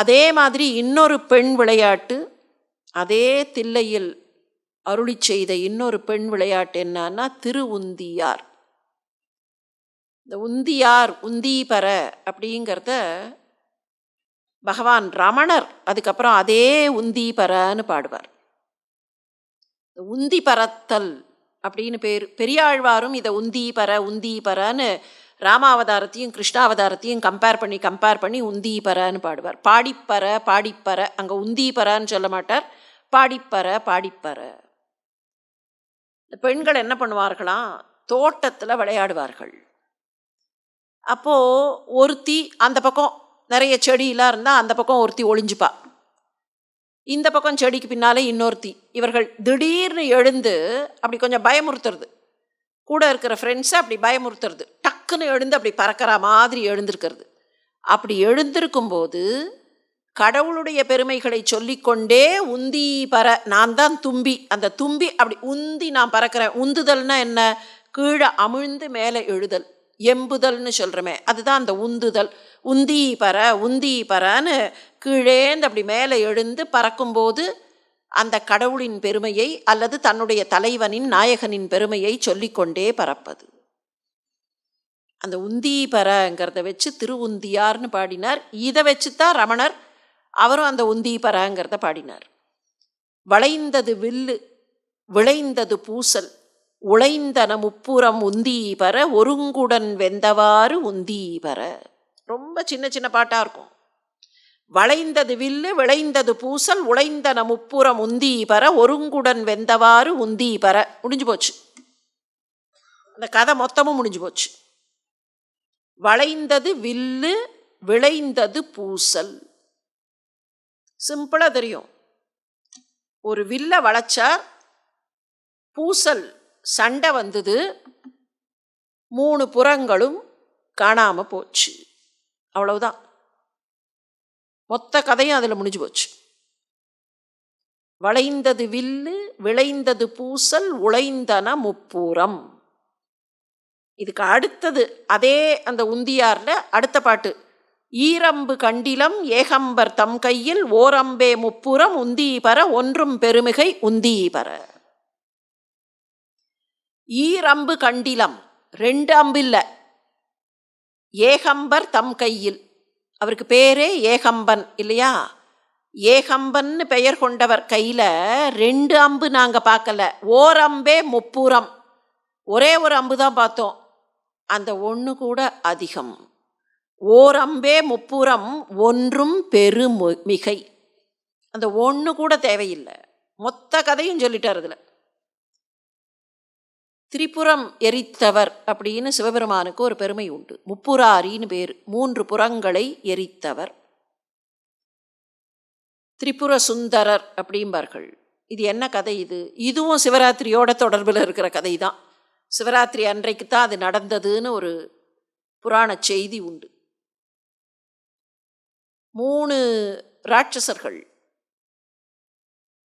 அதே மாதிரி இன்னொரு பெண் விளையாட்டு அதே தில்லையில் அருளி செய்த இன்னொரு பெண் விளையாட்டு என்னன்னா திரு உந்தியார். இந்த உந்தியார் உந்தீபர அப்படிங்கிறத பகவான் ரமணர் அதுக்கப்புறம் அதே உந்தீபரன்னு பாடுவார். இந்த உந்தி பரத்தல் அப்படின்னு பேர் பெரியாழ்வாரும் இதை உந்தீபர உந்தீபரன்னு ராமாவதாரத்தையும் கிருஷ்ணாவதாரத்தையும் கம்பேர் பண்ணி கம்பேர் பண்ணி உந்தீபரன்னு பாடுவார். பாடிப்பற பாடிப்பற அங்கே உந்தீபரன்னு சொல்ல மாட்டார். பாடிப்பற பாடிப்பற இந்த பெண்கள் என்ன பண்ணுவார்களாம்? தோட்டத்தில் விளையாடுவார்கள். அப்போது ஒருத்தி அந்த பக்கம் நிறைய செடியெலாம் இருந்தால் அந்த பக்கம் ஒருத்தி ஒளிஞ்சுப்பா. இந்த பக்கம் செடிக்கு பின்னாலே இன்னொருத்தி. இவர்கள் திடீர்னு எழுந்து அப்படி கொஞ்சம் பயமுறுத்துறது. கூட இருக்கிற ஃப்ரெண்ட்ஸை அப்படி பயமுறுத்துறது. டக்குன்னு எழுந்து அப்படி பறக்கிற மாதிரி எழுந்திருக்கிறது. அப்படி எழுந்திருக்கும் போது கடவுளுடைய பெருமைகளை சொல்லிக்கொண்டே உந்தி பற நான் தான் தும்பி. அந்த தும்பி அப்படி உந்தி நான் பறக்கிறேன். உந்துதல்னா என்ன? கீழே அமிழ்ந்து மேலே எழுதல். எம்புதல்னு சொல்கிறோமே அதுதான் அந்த உந்துதல். உந்தி பற உந்தி பறன்னு கீழேந்து அப்படி மேலே எழுந்து பறக்கும்போது அந்த கடவுளின் பெருமையை அல்லது தன்னுடைய தலைவனின் நாயகனின் பெருமையை சொல்லிக்கொண்டே பறப்பது. அந்த உந்தீபரங்கிறத வச்சு வச்சு திருவுந்தியார்னு பாடினார். இதை வச்சு தான் ரமணர் அவரும் அந்த உந்தீபரங்கிறத பாடினார். வளைந்தது வில்லு விளைந்தது பூசல் உழைந்தன முப்புறம் உந்தீபர ஒருங்குடன் வெந்தவாறு உந்தீபர ரொம்ப சின்ன சின்ன பாட்டாக இருக்கும். வளைந்தது வில்லு விளைந்தது பூசல் உழைந்தன முப்புறம் உந்தீபர ஒருங்குடன் வெந்தவாறு உந்தீபர முடிஞ்சு போச்சு. அந்த கதை மொத்தமும் முடிஞ்சு போச்சு. வளைந்தது வில்லு விளைந்தது பூசல். சிம்பிளாக தெரியும். ஒரு வில்லை வளைச்சார் பூசல் சண்டை வந்தது மூணு புறங்களும் காணாமல் போச்சு. அவ்வளவுதான். மொத்த கதையும் அதில் முடிஞ்சு போச்சு. வளைந்தது வில்லு விளைந்தது பூசல் உழைந்தன முப்பூரம். இதுக்கு அடுத்தது அதே அந்த உந்தியாரில் அடுத்த பாட்டு. ஈரம்பு கண்டிலம் ஏகம்பர் தம் கையில் ஓரம்பே முப்புறம் உந்தீபர ஒன்றும் பெருமிகை உந்தீபர ஈரம்பு கண்டிலம் ரெண்டு அம்பில்ல. இல்லை ஏகம்பர் தம் கையில். அவருக்கு பேரே ஏகம்பன் இல்லையா? ஏகம்பன்னு பெயர் கொண்டவர் கையில் ரெண்டு அம்பு நாங்கள் பார்க்கல ஓரம்பே முப்புறம். ஒரே ஒரு அம்பு தான் பார்த்தோம். அந்த ஒன்று கூட அதிகம். ஓரம்பே முப்புறம் ஒன்றும் பெருமு மிகை. அந்த ஒன்று கூட தேவையில்லை. மொத்த கதையும் சொல்லிட்டார் அதில் திரிபுரம் எரித்தவர் அப்படின்னு சிவபெருமானுக்கு ஒரு பெருமை உண்டு. முப்புராரின்னு பேர் மூன்று புறங்களை எரித்தவர். திரிபுர சுந்தரர் அப்படிம்பார்கள். இது என்ன கதை இது? இதுவும் சிவராத்திரியோட தொடர்பில் இருக்கிற கதை தான் சிவராத்திரி அன்றைக்கு தான் அது நடந்ததுன்னு ஒரு புராண செய்தி உண்டு. மூணு ராட்சசர்கள்.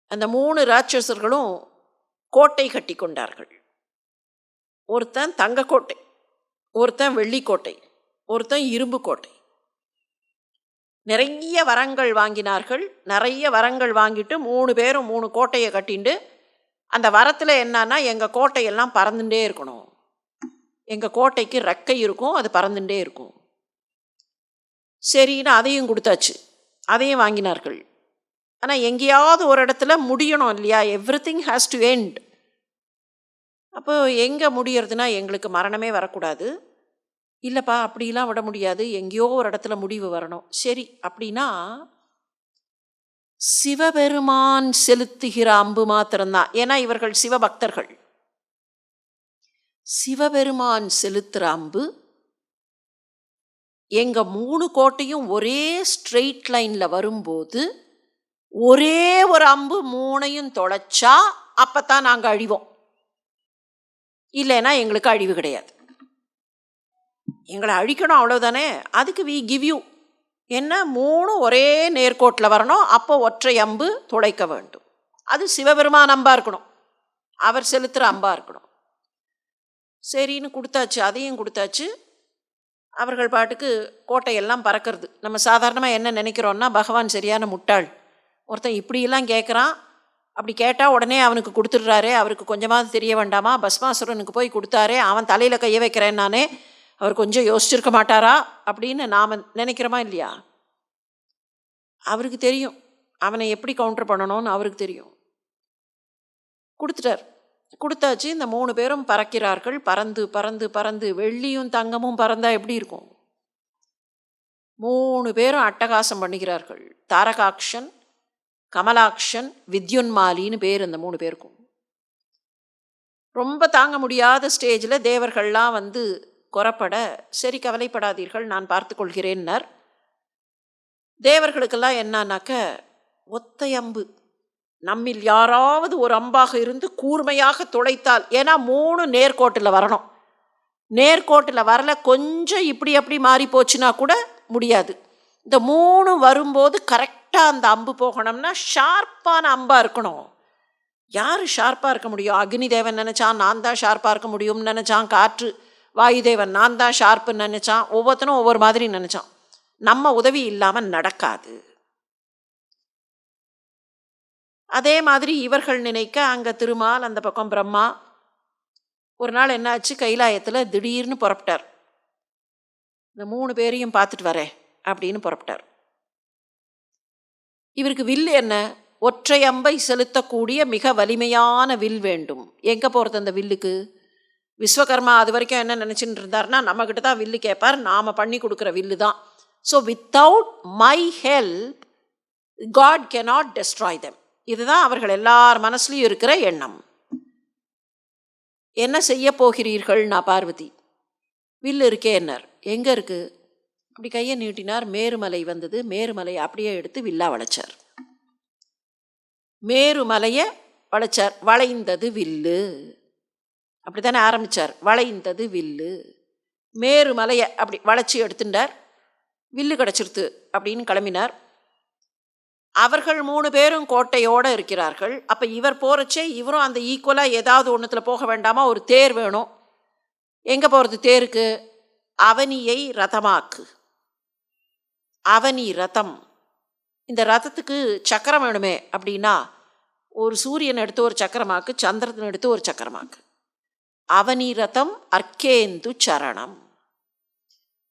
அந்த மூணு ராட்சசர்களும் கோட்டை கட்டி கொண்டார்கள். ஒருத்தன் தங்கக்கோட்டை ஒருத்தன் வெள்ளிக்கோட்டை ஒருத்தன் இரும்பு கோட்டை. நிறைய வரங்கள் வாங்கினார்கள். நிறைய வரங்கள் வாங்கிட்டு மூணு பேரும் மூணு கோட்டையை கட்டிண்டு அந்த வரத்தில் என்னன்னா எங்கள் கோட்டையெல்லாம் பறந்துட்டே இருக்கணும். எங்கள் கோட்டைக்கு ரெக்கை இருக்கும் அது பறந்துட்டே இருக்கும். சரின்னு அதையும் கொடுத்தாச்சு. அதையும் வாங்கினார்கள். ஆனால் எங்கேயாவது ஒரு இடத்துல முடியணும் இல்லையா? Everything has to end அப்போ எங்கே முடியறதுனா எங்களுக்கு மரணமே வரக்கூடாது. இல்லைப்பா அப்படிலாம் விட முடியாது. எங்கேயோ ஒரு இடத்துல முடிவு வரணும். சரி அப்படின்னா சிவபெருமான் செலுத்துகிற அம்பு மாத்திரம்தான். ஏன்னா இவர்கள் சிவபக்தர்கள். சிவபெருமான் செலுத்துகிற அம்பு எங்க மூணு கோட்டையும் ஒரே ஸ்ட்ரெயிட் லைன்ல வரும்போது ஒரே ஒரு அம்பு மூணையும் தொலைச்சா அப்பத்தான் நாங்கள் அழிவோம். இல்லைன்னா எங்களுக்கு அழிவு கிடையாது. எங்களை அழிக்கணும் அவ்வளோதானே அதுக்கு வி கிவ் யூ என்ன? மூணு ஒரே நேர்கோட்டில் வரணும். அப்போ ஒற்றை அம்பு துளைக்க வேண்டும். அது சிவபெருமான் அம்பாக இருக்கணும். அவர் செலுத்துகிற அம்பாக இருக்கணும். சரின்னு கொடுத்தாச்சு. அதையும் கொடுத்தாச்சு. அவர்கள் பாட்டுக்கு கோட்டையெல்லாம் பறக்கிறது. நம்ம சாதாரணமாக என்ன நினைக்கிறோன்னா பகவான் சரியான முட்டாள். ஒருத்தன் இப்படியெல்லாம் கேட்குறான். அப்படி கேட்டால் உடனே அவனுக்கு கொடுத்துட்றாரு. அவருக்கு கொஞ்சமாவது தெரிய வேண்டாமா? பஸ்மாசுரனுக்கு போய் கொடுத்தாரே. அவன் தலையில் கைய வைக்கிறேன் நானே. அவர் கொஞ்சம் யோசிச்சிருக்க மாட்டாரா அப்படின்னு நாம் நினைக்கிறோமா இல்லையா? அவருக்கு தெரியும். அவனை எப்படி கவுண்டர் பண்ணணும்னு அவருக்கு தெரியும். கொடுத்துட்டார். கொடுத்தாச்சு. இந்த மூணு பேரும் பறக்கிறார்கள். பறந்து பறந்து பறந்து வெள்ளியும் தங்கமும் பறந்தா எப்படி இருக்கும்? மூணு பேரும் அட்டகாசம் பண்ணுகிறார்கள் தாரகாக்ஷன் கமலாக்ஷன் வித்யுன்மாலின்னு பேர் இந்த மூணு பேருக்கும். ரொம்ப தாங்க முடியாத ஸ்டேஜில் தேவர்கள்லாம் வந்து குறப்பட சரி கவலைப்படாதீர்கள் நான் பார்த்து கொள்கிறேன்னார். தேவர்களுக்கெல்லாம் என்னன்னாக்க ஒத்தை அம்பு. நம்மில் யாராவது ஒரு அம்பாக இருந்து கூர்மையாக துளைத்தால் ஏன்னா மூணு நேர்கோட்டில் வரணும். நேர்கோட்டில் வரல கொஞ்சம் இப்படி அப்படி மாறி போச்சுன்னா கூட முடியாது. இந்த மூணு வரும்போது கரெக்டாக அந்த அம்பு போகணும்னா ஷார்ப்பான அம்பாக இருக்கணும். யார் ஷார்ப்பாக இருக்க முடியும்? அக்னி தேவன் நினச்சான் நான் தான் ஷார்ப்பாக இருக்க முடியும்னு நினச்சான் காற்று. வாயுதேவன் நான் தான் ஷார்ப்புன்னு நினச்சான். ஒவ்வொருத்தனும் ஒவ்வொரு மாதிரி நினச்சான். நம்ம உதவி இல்லாமல் நடக்காது. அதே மாதிரி இவர்கள் நினைக்க அங்கே திருமால் அந்த பக்கம் பிரம்மா ஒரு நாள் என்னாச்சு கைலாயத்தில் திடீர்னு புறப்பட்டார். இந்த மூணு பேரையும் பார்த்துட்டு வரேன் அப்படின்னு புறப்பட்டார். இவருக்கு வில் என்ன? ஒற்றை அம்பை செலுத்தக்கூடிய மிக வலிமையான வில் வேண்டும். எங்கே போகிறது அந்த வில்லுக்கு? விஸ்வகர்மா அது வரைக்கும் என்ன நினச்சின்னு இருந்தார்னா நம்மக்கிட்ட தான் வில்லு கேட்பார் நாம் பண்ணி கொடுக்குற வில்லு தான். So without my help God cannot destroy them இதுதான் அவர்கள் எல்லார் மனசுலையும் இருக்கிற எண்ணம். என்ன செய்ய போகிறீர்கள் நான் பார்வதி? வில்லு இருக்கே என்னார். எங்கே இருக்குது அப்படி கையை நீட்டினார். மேருமலை வந்தது. மேருமலையை அப்படியே எடுத்து வில்லா வளைச்சார். மேருமலையை வளைச்சார். வளைந்தது வில்லு. அப்படி தானே ஆரம்பித்தார் வளைந்தது வில்லு. மேரு மலையை அப்படி வளைச்சி எடுத்துட்டார். வில்லு கிடச்சிருத்து அப்படின்னு கிளம்பினார். அவர்கள் மூணு பேரும் கோட்டையோடு இருக்கிறார்கள். அப்போ இவர் போகிறச்சே இவரும் அந்த ஈக்குவலாக ஏதாவது ஒன்றுத்தில் போக வேண்டாமா? ஒரு தேர் வேணும். எங்கே போகிறது தேருக்கு? அவனியை ரதமாக்கு. அவனி ரதம். இந்த ரதத்துக்கு சக்கரம் வேணுமே அப்படின்னா ஒரு சூரியன் எடுத்து ஒரு சக்கரமாக்கு சந்திரன் எடுத்து ஒரு சக்கரமாக்கு. அவனிரதம் அர்க்கேந்து சரணம்.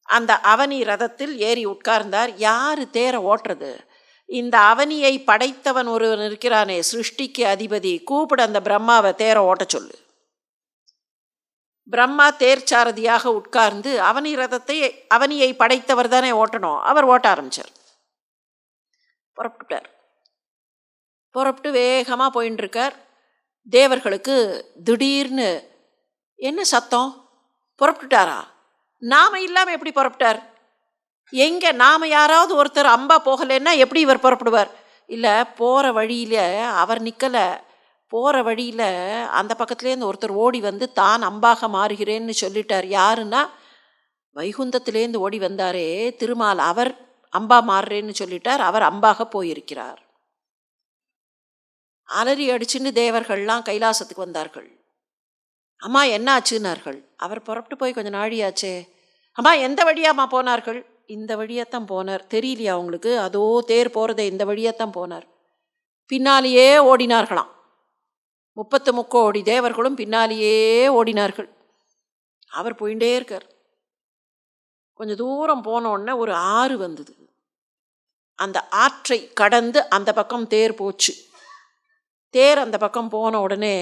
அந்த அவனி ரதத்தில் ஏறி உட்கார்ந்தார். யார் தேரை ஓட்டுறது? இந்த அவனியை படைத்தவன் ஒருவன் இருக்கிறானே சிருஷ்டிக்கு அதிபதி. கூப்பிட அந்த பிரம்மாவை தேரை ஓட்ட சொல்லு. பிரம்மா தேர்ச்சாரதியாக உட்கார்ந்து அவனி ரதத்தை அவனியை படைத்தவர் தானே ஓட்டணும். அவர் ஓட்ட ஆரம்பிச்சார். புறப்பட்டுட்டார். புறப்பட்டு வேகமாக போயின்னு இருக்கார் தேவர்களுக்கு திடீர்னு என்ன சத்தம்? புறப்பட்டுட்டாரா? நாம இல்லாமல் எப்படி புறப்பட்டார்? எங்கே நாம் யாராவது ஒருத்தர் அம்பா போகலைன்னா எப்படி இவர் புறப்படுவார்? இல்லை போகிற வழியில் அவர் நிற்கலை போகிற வழியில் அந்த பக்கத்துலேருந்து ஒருத்தர் ஓடி வந்து தான் அம்பாக மாறுகிறேன்னு சொல்லிட்டார். யாருன்னா? வைகுந்தத்திலேருந்து ஓடி வந்தாரே திருமால் அவர் அம்பா மாறுறேன்னு சொல்லிட்டார். அவர் அம்பாக போயிருக்கிறார். அலறி அடிச்சுன்னு தேவர்கள்லாம் கைலாசத்துக்கு வந்தார்கள். அம்மா என்ன ஆச்சுன்னார்கள் அவர் புறப்பட்டு போய் கொஞ்சம் நாழியாச்சே. அம்மா எந்த வழியாம்மா போனார்கள்? இந்த வழியாத்தான் போனார். தெரியலையா அவங்களுக்கு அதோ தேர் போகிறதே இந்த வழியாத்தான் போனார். பின்னாலேயே ஓடினார்களாம். முப்பத்து முக்கோடி தேவர்களும் பின்னாலேயே ஓடினார்கள். அவர் போயிட்டே இருக்கார். கொஞ்சம் தூரம் போனோடனே ஒரு ஆறு வந்தது. அந்த ஆற்றை கடந்து அந்த பக்கம் தேர் போச்சு. தேர் அந்த பக்கம் போன உடனே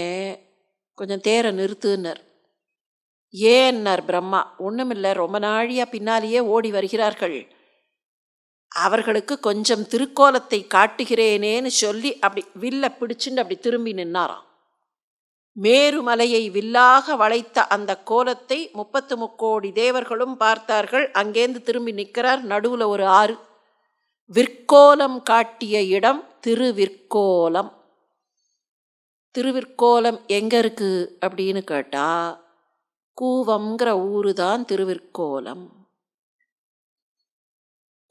கொஞ்சம் தேரை நிறுத்துன்னர். ஏன்னார் பிரம்மா ஒன்றுமில்லை ரொம்ப நாழியாக பின்னாலேயே ஓடி வருகிறார்கள். அவர்களுக்கு கொஞ்சம் திருக்கோலத்தை காட்டுகிறேனேன்னு சொல்லி அப்படி வில்ல பிடிச்சுண்டு அப்படி திரும்பி நின்னாராம். மேருமலையை வில்லாக வளைத்த அந்த கோலத்தை முப்பத்து முக்கோடி தேவர்களும் பார்த்தார்கள். அங்கேருந்து திரும்பி நிற்கிறார் நடுவில் ஒரு ஆறு. விற்கோலம் காட்டிய இடம் திருவிற்கோலம். திருவிற்கோலம் எங்கே இருக்குது அப்படின்னு கேட்டால் கூவம்ங்கிற ஊரு தான் திருவிற்கோலம்.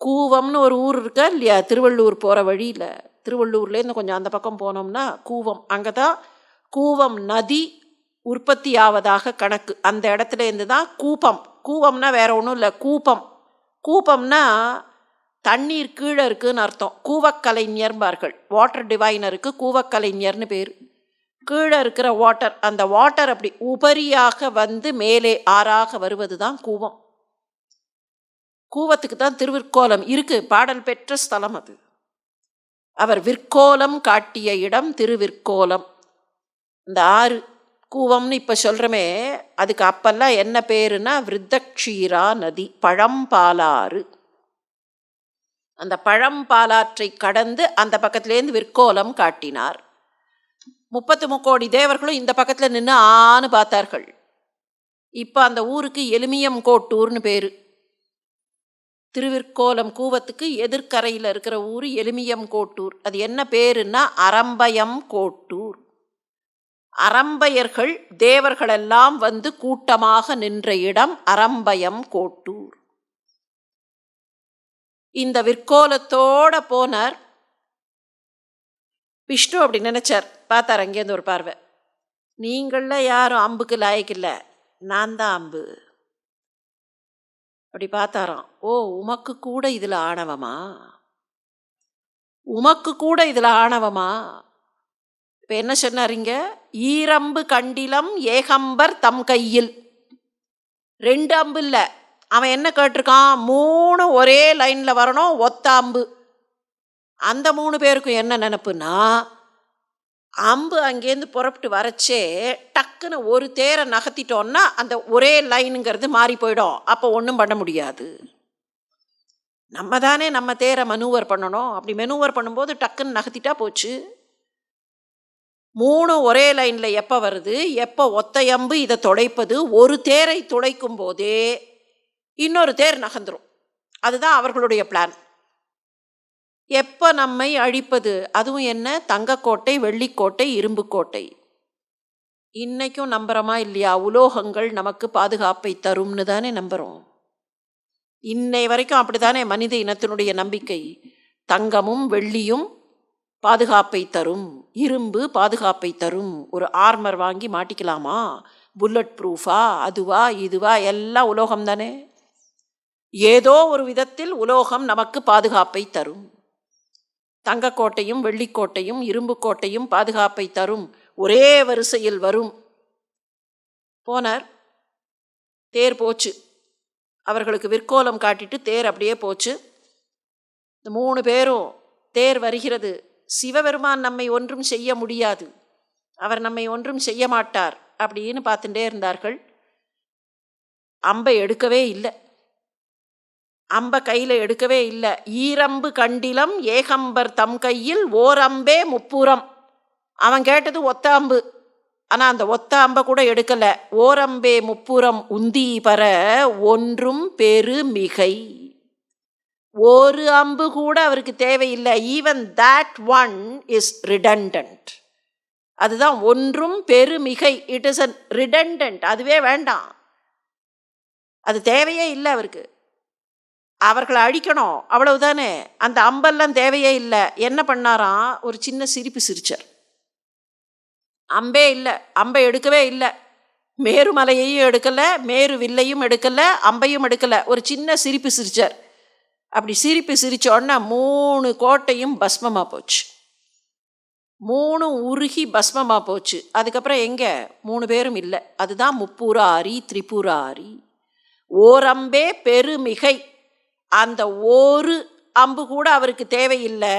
கூவம்னு ஒரு ஊர் இருக்கா இல்லையா? திருவள்ளூர் போகிற வழியில். திருவள்ளூர்லேருந்து கொஞ்சம் அந்த பக்கம் போனோம்னா கூவம். அங்கே தான் கூவம் நதி உற்பத்தி ஆவதாக கணக்கு. அந்த இடத்துல இருந்து தான் கூப்பம். கூவம்னா வேற ஒன்றும் இல்லை கூப்பம். கூப்பம்னா தண்ணீர் கீழே இருக்குதுன்னு அர்த்தம். கூவக்கலைஞர்பார்கள் வாட்டர் டிவைனருக்கு கூவக்கலைஞர்னு பேர். கீழே இருக்கிற வாட்டர் அந்த வாட்டர் அப்படி உபரியாக வந்து மேலே ஆறாக வருவது தான் கூவம். கூவத்துக்கு தான் திருவிற்கோலம் இருக்கு. பாடல் பெற்ற ஸ்தலம் அது. அவர் விற்கோலம் காட்டிய இடம் திருவிற்கோலம். இந்த ஆறு கூவம்னு இப்போ சொல்கிறோமே அதுக்கு அப்பெல்லாம் என்ன பேருன்னா விருத்தக்ஷீரா நதி பழம்பாலாறு. அந்த பழம்பாலாற்றை கடந்து அந்த பக்கத்துலேருந்து விற்கோலம் காட்டினார். முப்பத்து முக்கோடி தேவர்களும் இந்த பக்கத்தில் நின்று ஆன்னு பார்த்தார்கள். இப்போ அந்த ஊருக்கு எலுமியம் கோட்டூர்னு பேர். திருவிற்கோலம் கூவத்துக்கு எதிர்க்கரையில் இருக்கிற ஊர் எலுமியம் கோட்டூர் அது என்ன பேருன்னா அரம்பயம் கோட்டூர் அரம்பயர்கள் தேவர்களெல்லாம் வந்து கூட்டமாக நின்ற இடம் அரம்பயம் கோட்டூர் இந்த விற்கோலத்தோட போனார். விஷ்ணு அப்படி நினைச்சார். பார்த்தார் அங்கேருந்து ஒரு பார்வை. நீங்களில் யாரும் அம்புக்கு இல்லை. நான் தான் அம்பு. அப்படி பார்த்தாராம். ஓ உமக்கு கூட இதில் ஆணவமா? உமக்கு கூட இதில் ஆணவமா? இப்போ என்ன சொன்னாரிங்க ஈரம்பு கண்டிலம் ஏகம்பர் தம் கையில். ரெண்டு அம்பு இல்லை. அவன் என்ன கேட்டிருக்கான்? மூணு ஒரே லைனில் வரணும் ஒத்த அம்பு. அந்த மூணு பேருக்கும் என்ன நினப்புன்னா அம்பு அங்கேருந்து புறப்பட்டு வரச்சே டக்குன்னு ஒரு தேரை நகர்த்திட்டோன்னா அந்த ஒரே லைனுங்கிறது மாறி போயிடும். அப்போ ஒன்றும் பண்ண முடியாது. நம்ம தானே நம்ம தேரை மனுவர் பண்ணணும். அப்படி மெனுவர் பண்ணும்போது டக்குன்னு நகர்த்திட்டா போச்சு. மூணு ஒரே லைனில் எப்போ வருது? எப்போ ஒத்தையம்பு இதை துடைப்பது? ஒரு தேரை துடைக்கும் போதே இன்னொரு தேர் நகர்ந்துடும் அதுதான் அவர்களுடைய பிளான் எப்போ நம்மை அழிப்பது? அதுவும் என்ன? தங்கக்கோட்டை வெள்ளிக்கோட்டை இரும்புக்கோட்டை. இன்னைக்கும் நம்புகிறோமா இல்லையா? உலோகங்கள் நமக்கு பாதுகாப்பை தரும்னு தானே நம்புகிறோம் இன்னை வரைக்கும் அப்படித்தானே மனித இனத்தினுடைய நம்பிக்கை? தங்கமும் வெள்ளியும் பாதுகாப்பை தரும். இரும்பு பாதுகாப்பை தரும். ஒரு ஆர்மர் வாங்கி மாட்டிக்கலாமா? புல்லட் ப்ரூஃபா அதுவா? இதுவா? எல்லாம் உலோகம் தானே? ஏதோ ஒரு விதத்தில் உலோகம் நமக்கு பாதுகாப்பை தரும். தங்கக்கோட்டையும் வெள்ளிக்கோட்டையும் இரும்புக்கோட்டையும் பாதுகாப்பை தரும் ஒரே வரிசையில் வரும். போனார். தேர் போச்சு. அவர்களுக்கு விற்கோலம் காட்டிட்டு தேர் அப்படியே போச்சு. இந்த மூணு பேரும் தேர் வருகிறது. சிவபெருமான் நம்மை ஒன்றும் செய்ய முடியாது. அவர் நம்மை ஒன்றும் செய்ய மாட்டார் அப்படின்னு பார்த்துட்டே இருந்தார்கள். அம்பை எடுக்கவே இல்லை. அம்பை கையில் எடுக்கவே இல்லை. ஈரம்பு கண்டிலம் ஏகம்பர் தம் கையில் ஓரம்பே முப்புறம். அவன் கேட்டது ஒத்த அம்பு. ஆனால் அந்த ஒத்த அம்பை கூட எடுக்கலை. ஓரம்பே முப்புறம் உந்தி பர ஒன்றும் பெருமிகை ஒரு அம்பு கூட அவருக்கு தேவையில்லை. Even that one is redundant அதுதான் ஒன்றும் பெருமிகை இட் இஸ் அன் ரிடண்டன்ட் அதுவே வேண்டாம். அது தேவையே இல்லை அவருக்கு. அவர்களை அழிக்கணும். அவ்வளவுதானே? அந்த அம்பெல்லாம் தேவையே இல்லை. என்ன பண்ணாராம்? ஒரு சின்ன சிரிப்பு சிரிச்சார். அம்பே இல்லை. அம்பை எடுக்கவே இல்லை. மேருமலையையும் எடுக்கலை. மேரு வில்லையும் எடுக்கலை. அம்பையும் எடுக்கலை. ஒரு சின்ன சிரிப்பு சிரித்தார் அப்படி சிரிப்பு சிரிச்சோன்னா மூணு கோட்டையும் பஸ்மமாக போச்சு. மூணு உருகி பஸ்மமாக போச்சு. அதுக்கப்புறம் எங்கே? மூணு பேரும் இல்லை. அதுதான் முப்பூராரி திரிபுராரி. ஓரம்பே பெருமிகை. அந்த ஒரு அம்பு கூட அவருக்கு தேவையில்லை.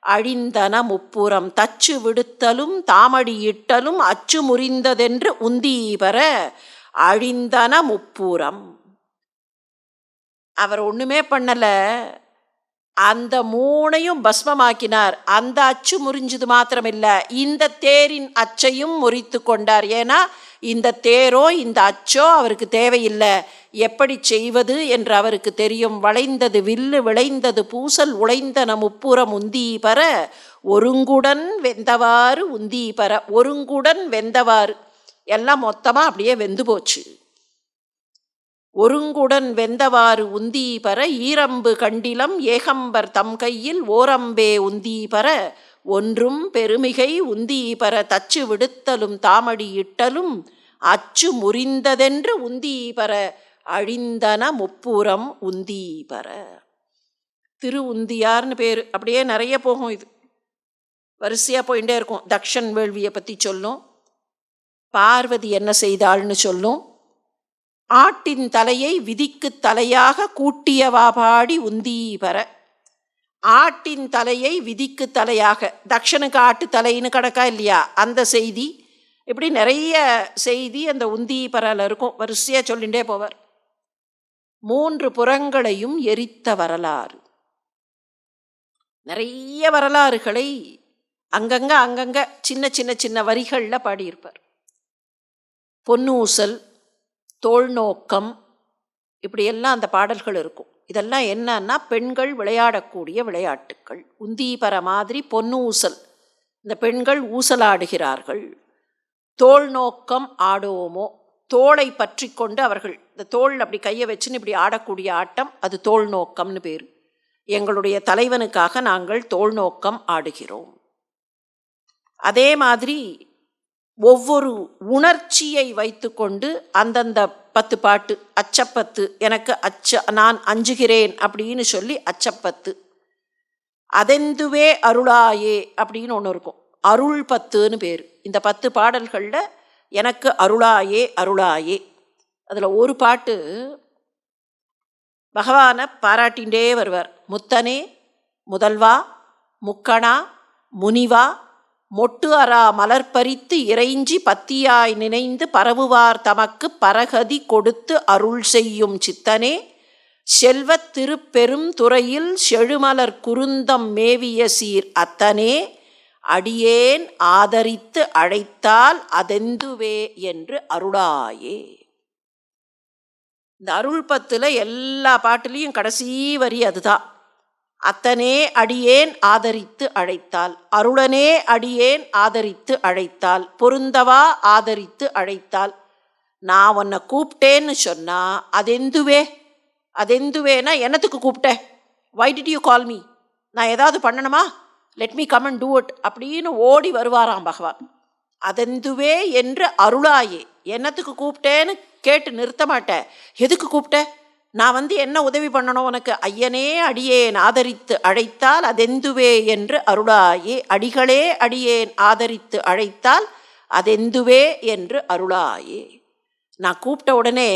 அழிந்தன முப்புறம் தச்சு விடுத்தலும் தாமடி இட்டலும் அச்சு முறிந்ததென்று உந்தீபர அழிந்தன முப்புறம். அவர் ஒன்றுமே பண்ணலை. அந்த மூணையும் பஸ்மமாக்கினார். அந்த அச்சு முறிஞ்சது மாத்திரமில்லை. இந்த தேரின் அச்சையும் முறித்து கொண்டார். ஏன்னா இந்த தேரோ இந்த அச்சோ அவருக்கு தேவையில்லை. எப்படி செய்வது என்று அவருக்கு தெரியும். வளைந்தது வில்லு விளைந்தது பூசல் உழைந்தன முப்புறம் உந்தீபர ஒருங்குடன் வெந்தவாறு உந்தீபர ஒருங்குடன் வெந்தவாறு. எல்லாம் மொத்தமாக அப்படியே வெந்து போச்சு. ஒருங்குடன் வெந்தவாறு உந்தீபர ஈரம்பு கண்டிலம் ஏகம்பர் தம் கையில் ஓரம்பே உந்தீபர ஒன்றும் பெருமிகை உந்தி பர தச்சு விடுத்தலும் தாமடி இட்டலும் அச்சு முறிந்ததென்று உந்தி பர அழிந்தன முப்புறம் உந்தீபர திரு உந்தியார்னு பேர். அப்படியே நிறைய போகும் இது. வரிசையாக போயிட்டே இருக்கும். தக்ஷன் வேள்வியை பற்றி சொல்லும். பார்வதி என்ன செய்தாள்னு சொல்லும். ஆட்டின் தலையை விதிக்கு தலையாக கூட்டியவா பாடி உந்தீபர ஆட்டின் தலையை விதிக்கு தலையாக. தக்ஷனுக்கு ஆட்டு தலைன்னு கணக்கா இல்லையா? அந்த செய்தி. இப்படி நிறைய செய்தி அந்த உந்தி பரல இருக்கும். வரிசையாக சொல்லிகிட்டே போவார். மூன்று புறங்களையும் எரித்த வரலாறு. நிறைய வரலாறுகளை அங்கங்க அங்கங்க சின்ன சின்ன சின்ன வரிகளில் பாடியிருப்பார். பொன்னூசல் தோல்நோக்கம் இப்படியெல்லாம் அந்த பாடல்கள் இருக்கும். இதெல்லாம் என்னன்னா பெண்கள் விளையாடக்கூடிய விளையாட்டுக்கள். உந்தீபர மாதிரி பொன்னூசல். இந்த பெண்கள் ஊசலாடுகிறார்கள். தோல் நோக்கம் ஆடுவோமோ? தோளை பற்றி கொண்டு அவர்கள் இந்த தோல் அப்படி கையை வச்சுன்னு இப்படி ஆடக்கூடிய ஆட்டம் அது தோல் நோக்கம்னு பேர். எங்களுடைய தலைவனுக்காக நாங்கள் தோல் நோக்கம் ஆடுகிறோம். அதே மாதிரி ஒவ்வொரு உணர்ச்சியை வைத்துக்கொண்டு அந்தந்த பத்து பாட்டு அச்சப்பத்து எனக்கு அச்ச நான் அஞ்சுகிறேன் அப்படின்னு சொல்லி அச்சப்பத்து. அதெந்துவே அருளாயே அப்படின்னு ஒன்று இருக்கும். அருள் பத்துன்னு பேர். இந்த பத்து பாடல்களில் எனக்கு அருளாயே அருளாயே. அதில் ஒரு பாட்டு பகவானை பாராட்டின்றே வருவார். முத்தனே முதல்வா முக்கணா முனிவா மொட்டு அரா மலர்பறித்து இறைஞ்சி பத்தியாய் நினைந்து பரவுவார் தமக்கு பரகதி கொடுத்து அருள் செய்யும் சித்தனே. செல்வத் திருப்பெரும் துறையில் செழுமலர் குருந்தம் மேவிய சீர் அத்தனே. அடியேன் ஆதரித்து அழைத்தால் அதெந்துவே என்று அருளாயே. இந்த அருள் பத்தில் எல்லா பாட்டுலேயும் கடைசி வரி அதுதான். அத்தனே அடியேன் ஆதரித்து அழைத்தால் அருளனே அடியேன் ஆதரித்து அழைத்தால் பொருந்தவா ஆதரித்து அழைத்தால் நான் உன்னை கூப்பிட்டேன்னு சொன்னா அதெந்துவே? அதெந்துவேனா? என்னத்துக்கு கூப்பிட்டேன் why did you call me நான் ஏதாவது பண்ணணுமா? Let me come and do it அப்படின்னு ஓடி வருவாராம் பகவான். அதெந்துவே என்று அருளாயே என்னத்துக்கு கூப்பிட்டேன்னு கேட்டு நிறுத்த மாட்டேன் எதுக்கு கூப்பிட்டேன் நான் வந்து என்ன உதவி பண்ணணும் உனக்கு? ஐயனே அடியேன் ஆதரித்து அழைத்தால் அதெந்துவே என்று அருளாயே அடிகளே அடியேன் ஆதரித்து அழைத்தால் அதெந்துவே என்று அருளாயே நான் கூப்பிட்ட உடனே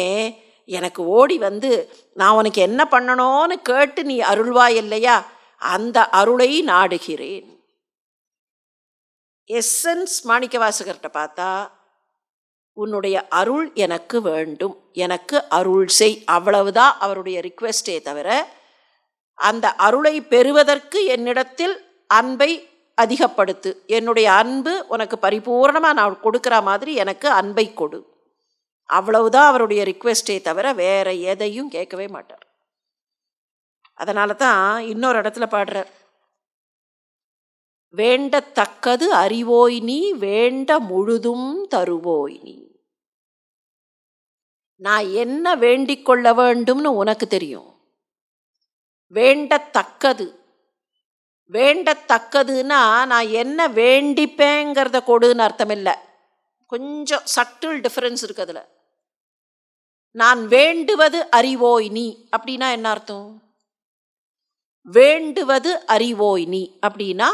எனக்கு ஓடி வந்து நான் உனக்கு என்ன பண்ணணும்னு கேட்டு நீ அருள்வாய் இல்லையா? அந்த அருளை நாடுகிறேன். எஸ்என்ஸ் மாணிக்க வாசகர்கிட்ட பார்த்தா உன்னுடைய அருள் எனக்கு வேண்டும். எனக்கு அருள் செய். அவ்வளவுதான் அவருடைய ரிக்வெஸ்டே தவிர அந்த அருளை பெறுவதற்கு என்னிடத்தில் அன்பை அதிகப்படுத்து. என்னுடைய அன்பு உனக்கு பரிபூர்ணமாக நான் கொடுக்குற மாதிரி எனக்கு அன்பை கொடு. அவ்வளவுதான் அவருடைய ரிக்வெஸ்டே தவிர வேற எதையும் கேட்கவே மாட்டார். அதனால தான் இன்னொரு இடத்துல பாடுறார். வேண்டத்தக்கது அறிவோய் நீ வேண்ட முழுதும் தருவோய் நீ. நான் என்ன வேண்டிக் கொள்ள வேண்டும்னு உனக்கு தெரியும்? வேண்டத்தக்கது. வேண்டத்தக்கதுன்னா நான் என்ன வேண்டிப்பேங்கிறத கொடுன்னு அர்த்தம் இல்லை கொஞ்சம் சட்டில் டிஃப்ரென்ஸ் இருக்கு அதில். நான் வேண்டுவது அறிவோய் நீ அப்படின்னா என்ன அர்த்தம்? வேண்டுவது அறிவோய் நீ அப்படின்னா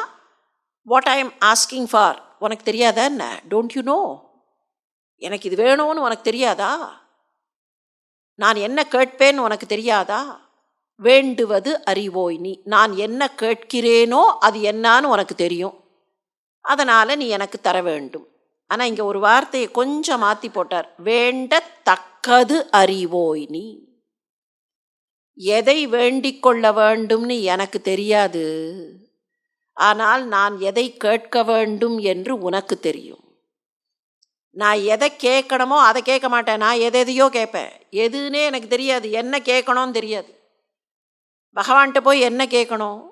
what I am asking for உனக்கு தெரியாதா என்ன? டோன்ட் யூ நோ எனக்கு இது வேணும்னு உனக்கு தெரியாதா? நான் என்ன கேட்பேன்னு உனக்கு தெரியாதா? வேண்டுவது அறிவோய் நீ. நான் என்ன கேட்கிறேனோ அது என்னான்னு உனக்கு தெரியும். அதனால் நீ எனக்கு தர வேண்டும். ஆனால் இங்கே ஒரு வார்த்தையை கொஞ்சம் மாற்றி போட்டார். வேண்டத்தக்கது அறிவோய் நீ. எதை வேண்டிக் கொள்ள வேண்டும்னு எனக்கு தெரியாது. ஆனால் நான் எதை கேட்க வேண்டும் என்று உனக்கு தெரியும். நான் எதை கேட்கணுமோ அதை கேட்க மாட்டேன். நான் எதெதையோ எதையோ கேட்பேன். எதுன்னே எனக்கு தெரியாது. என்ன கேட்கணும்னு தெரியாது. பகவான்கிட்ட போய் என்ன கேட்கணும்?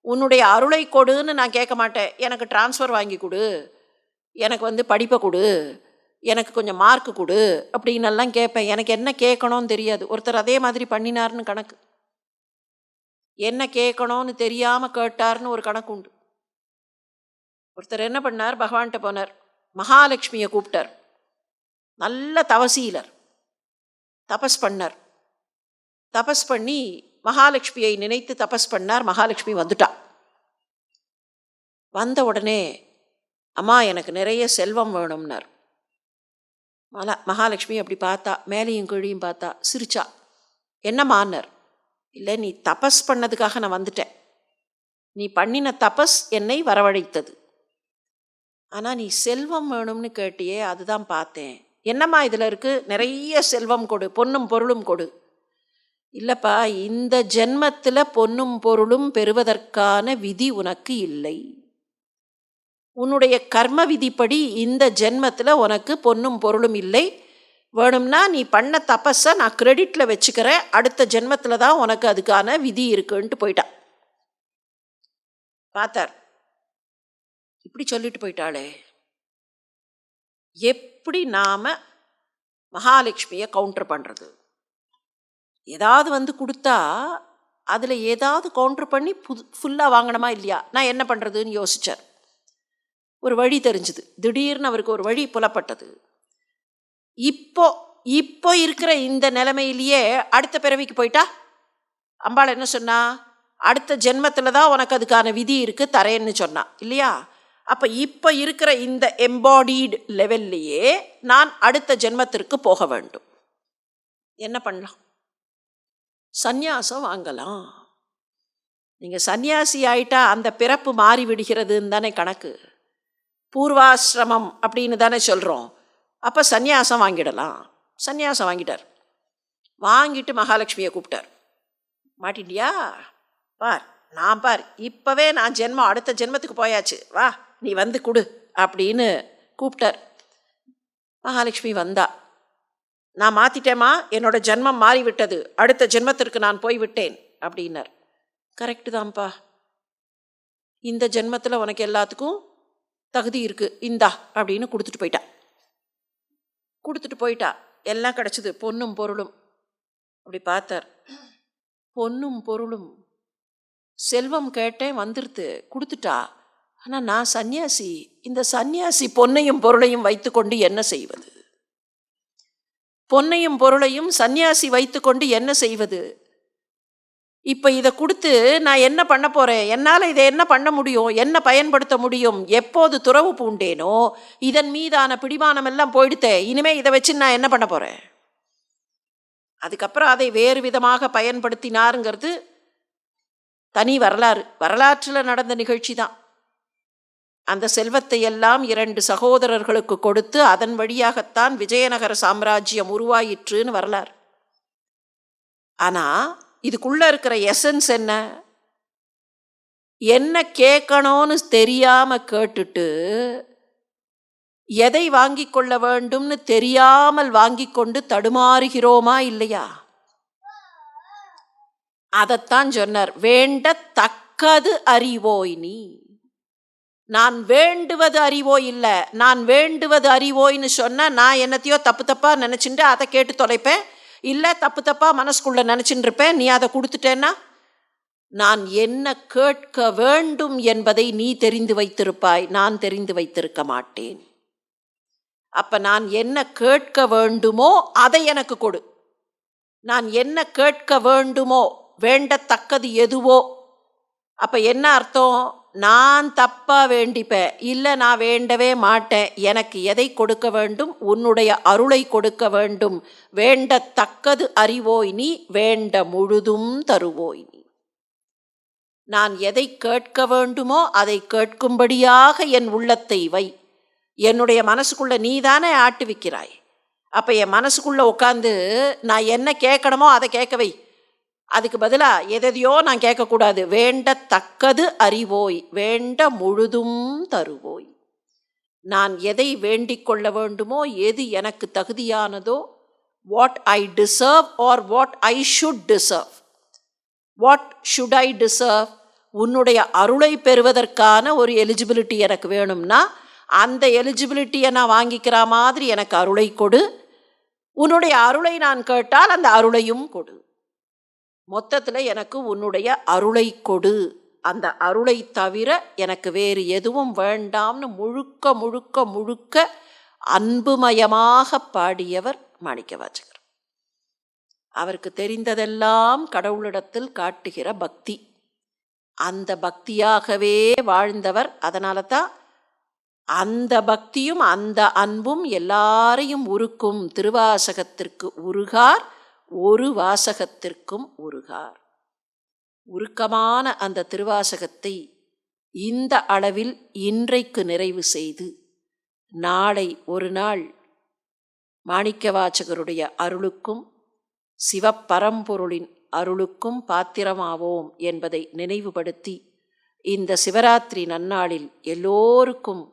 உன்னுடைய அருளை கொடுன்னு நான் கேட்க மாட்டேன். எனக்கு டிரான்ஸ்ஃபர் வாங்கி கொடு. எனக்கு வந்து படிப்பை கொடு. எனக்கு கொஞ்சம் மார்க்கு கொடு. அப்படின்னு எல்லாம் கேட்பேன். எனக்கு என்ன கேட்கணும்னு தெரியாது. ஒருத்தர் அதே மாதிரி பண்ணினார்னு கணக்கு. என்ன கேட்கணும்னு தெரியாமல் கேட்டார்னு ஒரு கணக்கு உண்டு ஒருத்தர் என்ன பண்ணார்? பகவான்கிட்ட போனார். மகாலட்சுமியை கூப்பிட்டார். நல்ல தவசீலர். தபஸ் பண்ணார். தபஸ் பண்ணி மகாலட்சுமியை நினைத்து தபஸ் பண்ணார். மகாலட்சுமி வந்துட்டா. வந்த உடனே அம்மா எனக்கு நிறைய செல்வம் வேணும்னார். மலா மகாலட்சுமி அப்படி பார்த்தா மேலேயும் கீழையும் பார்த்தா சிரிச்சா. என்னம்மான்னார்? இல்லை நீ தபஸ் பண்ணதுக்காக நான் வந்துட்டேன். நீ பண்ணின தபஸ் என்னை வரவழைத்தது. ஆனால் நீ செல்வம் வேணும்னு கேட்டியே அதுதான் பார்த்தேன். என்னம்மா இதில் இருக்குது நிறைய செல்வம் கொடு பொன்னும் பொருளும் கொடு. இல்லைப்பா இந்த ஜென்மத்தில் பொன்னும் பொருளும் பெறுவதற்கான விதி உனக்கு இல்லை. உன்னுடைய கர்ம விதிப்படி இந்த ஜென்மத்தில் உனக்கு பொன்னும் பொருளும் இல்லை. வேணும்னா நீ பண்ண தபஸை நான் கிரெடிட்டில் வச்சுக்கிறேன். அடுத்த ஜென்மத்தில் தான் உனக்கு அதுக்கான விதி இருக்குன்ட்டு போயிட்டான் பார்த்தார் இப்படி சொல்லிட்டு போயிட்டாளே. எப்படி நாம் மகாலட்சுமியை கவுண்டர் பண்ணுறது ஏதாவது வந்து கொடுத்தா அதில் ஏதாவது கவுண்டர் பண்ணி புது ஃபுல்லாக வாங்கணுமா இல்லையா? நான் என்ன பண்ணுறதுன்னு யோசித்தார் ஒரு வழி தெரிஞ்சுது. திடீர்னு அவருக்கு ஒரு வழி புலப்பட்டது. இப்போ இப்போ இருக்கிற இந்த நிலைமையிலேயே அடுத்த பிறவிக்கு போயிட்டா? அம்பாள் என்ன சொன்னா அடுத்த ஜென்மத்தில் தான் உனக்கு அதுக்கான விதி இருக்குது தரேன்னு சொன்னா இல்லையா? அப்போ இப்போ இருக்கிற இந்த எம்பாடிடு லெவல்லையே நான் அடுத்த ஜென்மத்திற்கு போக வேண்டும். என்ன பண்ணலாம்? சந்நியாசம் வாங்கலாம். நீங்கள் சந்நியாசி ஆயிட்டா அந்த பிறப்பு மாறி விடுகிறதுன்னு தானே கணக்கு. பூர்வாசிரமம் அப்படின்னு தானே சொல்கிறோம் அப்போ சந்நியாசம் வாங்கிடலாம். சந்நியாசம் வாங்கிட்டார். வாங்கிட்டு மகாலட்சுமியை கூப்பிட்டார். மாட்டிட்டியா? பார் நான் பார் இப்போவே நான் ஜென்மம் அடுத்த ஜென்மத்துக்கு போயாச்சு. வா நீ வந்து கொடு அப்படின்னு கூப்பிட்டார். மகாலட்சுமி வந்தா. நான் மாற்றிட்டேம்மா என்னோட ஜென்மம் மாறிவிட்டது அடுத்த ஜென்மத்திற்கு நான் போய்விட்டேன் அப்படின்னார். கரெக்டு தான்ப்பா. இந்த ஜென்மத்தில் உனக்கு எல்லாத்துக்கும் தகுதி இருக்குது இந்தா அப்படின்னு கொடுத்துட்டு போயிட்டா. கொடுத்துட்டு போயிட்டா. எல்லாம் கிடச்சிது பொன்னும் பொருளும். அப்படி பார்த்தார். பொன்னும் பொருளும். செல்வம் கேட்டேன் வந்துருத்து கொடுத்துட்டா. ஆனால் நான் சந்நியாசி இந்த சந்நியாசி பொன்னையும் பொருளையும் வைத்துக்கொண்டு என்ன செய்வது? பொன்னையும் பொருளையும் சந்நியாசி வைத்துக்கொண்டு என்ன செய்வது? இப்போ இதை கொடுத்து நான் என்ன பண்ண போகிறேன் என்னால் இதை என்ன பண்ண முடியும்? என்ன பயன்படுத்த முடியும்? எப்போது துறவு பூண்டேனோ இதன் மீதான பிடிமானம் எல்லாம் போயிடுத்தே. இனிமேல் இதை வச்சு நான் என்ன பண்ண போகிறேன் அதுக்கப்புறம் அதை வேறு விதமாக பயன்படுத்தினாருங்கிறது தனி வரலாறு. வரலாற்றில் நடந்த நிகழ்ச்சி தான். அந்த செல்வத்தை எல்லாம் இரண்டு சகோதரர்களுக்கு கொடுத்து அதன் வழியாகத்தான் விஜயநகர சாம்ராஜ்யம் உருவாயிற்றுன்னு வரலாறு. ஆனால் இதுக்குள்ள இருக்கிற எசன்ஸ் என்ன? என்ன கேட்கணும்னு தெரியாம கேட்டுட்டு எதை வாங்கி கொள்ள வேண்டும்னு தெரியாமல் வாங்கி கொண்டு தடுமாறுகிறோமா இல்லையா? அதைத்தான் சொன்னார். வேண்ட தக்கது அறிவோய் நீ. நான் வேண்டுவது அறிவோ இல்லை. நான் வேண்டுவது அறிவோய்னு சொன்னால் நான் என்னத்தையோ தப்பு தப்பாக நினச்சிட்டு அதை கேட்டு தொலைப்பேன். இல்லை தப்பு தப்பாக மனசுக்குள்ளே நினச்சின்னு இருப்பேன் நீ அதை கொடுத்துட்டேன்னா நான் என்ன கேட்க வேண்டும் என்பதை நீ தெரிந்து வைத்திருப்பாய். நான் தெரிந்து வைத்திருக்க மாட்டேன். அப்போ நான் என்ன கேட்க வேண்டுமோ அதை எனக்கு கொடு. நான் என்ன கேட்க வேண்டுமோ வேண்டத்தக்கது எதுவோ. அப்போ என்ன அர்த்தம்? நான் தப்ப வேண்டிப்பேன். இல்லை நான் வேண்டவே மாட்டேன். எனக்கு எதை கொடுக்க வேண்டும்? உன்னுடைய அருளை கொடுக்க வேண்டும். வேண்டத்தக்கது அறிவோய் நீ வேண்ட முழுதும் தருவோய் நீ. நான் எதை கேட்க வேண்டுமோ அதை கேட்கும்படியாக என் உள்ளத்தை வை. என்னுடைய மனசுக்குள்ள நீ தானே ஆட்டுவிக்கிறாய். அப்போ என் மனசுக்குள்ள உட்காந்து நான் என்ன கேட்கணுமோ அதை கேட்க வை. அதுக்கு பதிலாக எதையோ நான் கேட்கக்கூடாது. வேண்டத்தக்கது அறிவோய் வேண்ட முழுதும் தருவோய். நான் எதை வேண்டிக் கொள்ள வேண்டுமோ எது எனக்கு தகுதியானதோ what I deserve or what I should deserve what should I deserve உன்னுடைய அருளை பெறுவதற்கான ஒரு எலிஜிபிலிட்டி எனக்கு வேணும்னா அந்த எலிஜிபிலிட்டியை நான் வாங்கிக்கிற மாதிரி எனக்கு அருளை கொடு. உன்னுடைய அருளை நான் கேட்டால் அந்த அருளையும் கொடு. மொத்தத்தில் எனக்கு உன்னுடைய அருளை கொடு. அந்த அருளை தவிர எனக்கு வேறு எதுவும் வேண்டாம்னு முழுக்க முழுக்க முழுக்க அன்புமயமாக பாடியவர் மாணிக்க அவருக்கு தெரிந்ததெல்லாம் கடவுளிடத்தில் காட்டுகிற பக்தி. அந்த பக்தியாகவே வாழ்ந்தவர். அதனால தான் அந்த பக்தியும் அந்த அன்பும் எல்லாரையும் உருக்கும் திருவாசகத்திற்கு உருகார். ஒரு வாசகத்திற்கும் உருகார். உருக்கமான அந்த திருவாசகத்தை இந்த அளவில் இன்றைக்கு நிறைவு செய்து நாளை ஒரு நாள் மாணிக்கவாச்சகருடைய அருளுக்கும் சிவப்பரம்பொருளின் அருளுக்கும் பாத்திரமாவோம் என்பதை நினைவுபடுத்தி இந்த சிவராத்திரி நன்னாளில் எல்லோருக்கும்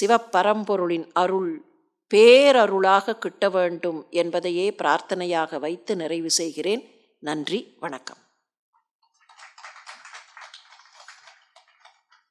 சிவப்பரம்பொருளின் அருள் பேரருளாக கிட்ட வேண்டும் என்பதையே பிரார்த்தனையாக வைத்து நிறைவு செய்கிறேன். நன்றி வணக்கம்.